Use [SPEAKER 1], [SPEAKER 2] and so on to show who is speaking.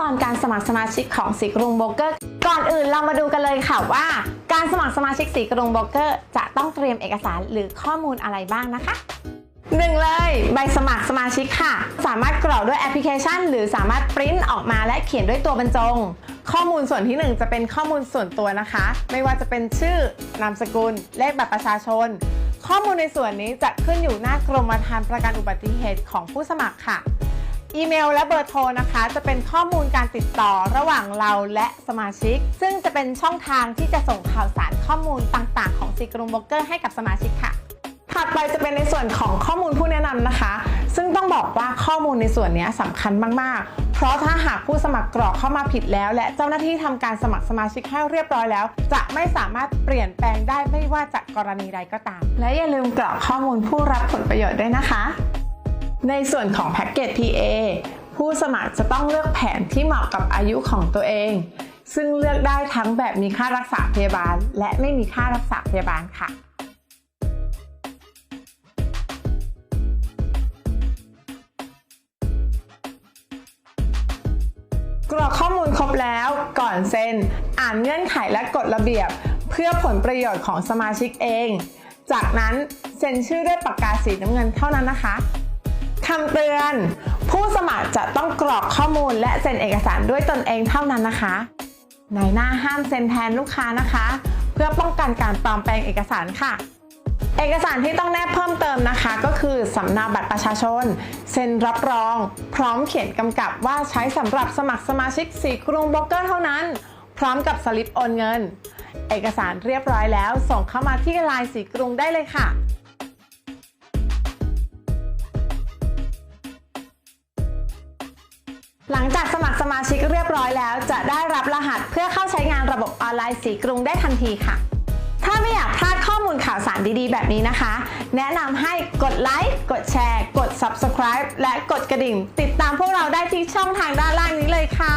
[SPEAKER 1] ตอนการสมัครสมาชิกของสีกรุงโบรกเกอร์ ก่อนอื่นเรามาดูกันเลยค่ะว่า การสมัครสมาชิกสีกรุงโบรกเกอร์ จะต้องเตรียมเอกสารหรือข้อมูลอะไรบ้างนะคะหนึ่งเลยใบสมัครสมาชิกค่ะ สามารถกรอกด้วยแอปพลิเคชัน หรือสามารถปริ้นออกมาและเขียนด้วยตัวบรรจง ข้อมูลส่วนที่หนึ่งจะเป็นข้อมูลส่วนตัวนะคะ ไม่ว่าจะเป็นชื่อนามสกุล เลขบัตรประชาชน ข้อมูลในส่วนนี้จะขึ้นอยู่หน้ากรมธรรม์ประกันอุบัติเหตุของผู้สมัครค่ะ อีเมลและเบอร์โทรนะคะ จะเป็นข้อมูลการติดต่อระหว่างเราและสมาชิก ซึ่งจะเป็นช่องทางที่จะส่งข่าวสารข้อมูลต่างๆ ของซีกรุงโบรกเกอร์ให้กับสมาชิกค่ะถัดไปจะเป็นในส่วนของข้อมูลผู้แนะนำนะคะ ซึ่งต้องบอกว่าข้อมูลในส่วนนี้สำคัญมาก ๆ เพราะถ้าหากผู้สมัครกรอกเข้ามาผิดแล้ว และเจ้าหน้าที่ทำการสมัครสมาชิกให้เรียบร้อยแล้ว จะไม่สามารถเปลี่ยนแปลงได้ไม่ว่าจะกรณีใดก็ตาม และอย่าลืมกรอกข้อมูลผู้รับผลประโยชน์ด้วยนะคะ ในส่วนของแพ็กเกจ PA ผู้สมัครจะต้องเลือกแผนที่เหมาะกับอายุของตัวเอง ซึ่งเลือกได้ทั้งแบบมีค่ารักษาพยาบาล และไม่มีค่ารักษาพยาบาลค่ะกรอกข้อมูลครบแล้วก่อนเซ็น อ่านเงื่อนไขและกฎระเบียบ เพื่อผลประโยชน์ของสมาชิกเอง จากนั้นเซ็นชื่อด้วยปากกาสีน้ำเงินเท่านั้นนะคะ คำเตือน ผู้สมัครจะต้องกรอกข้อมูลและเซ็นเอกสารด้วยตนเองเท่านั้นนะคะนายหน้าห้ามเซ็นแทนลูกค้านะคะ เพื่อป้องกันการปลอมแปลงเอกสารค่ะ เอกสารที่ต้องแนบเพิ่มเติมนะคะ ก็คือสำเนาบัตรประชาชน เซ็นรับรอง พร้อมเขียนกำกับว่าใช้สำหรับสมัครสมาชิกสีกรุงโบรกเกอร์เท่านั้น พร้อมกับสลิปโอนเงิน เอกสารเรียบร้อยแล้ว ส่งเข้ามาที่ไลน์สีกรุงได้เลยค่ะ หลังจากสมัครสมาชิกเรียบร้อยแล้ว จะได้รับรหัสเพื่อเข้าใช้งานระบบออนไลน์สีกรุงได้ทันทีค่ะ ถ้าไม่อยากพลาดข้อมูลข่าวสารดีๆ แบบนี้นะคะ แนะนำให้กดไลค์กดแชร์ กด Subscribe และกดกระดิ่ง ติดตามพวกเราได้ที่ช่องทางด้านล่างนี้เลยค่ะ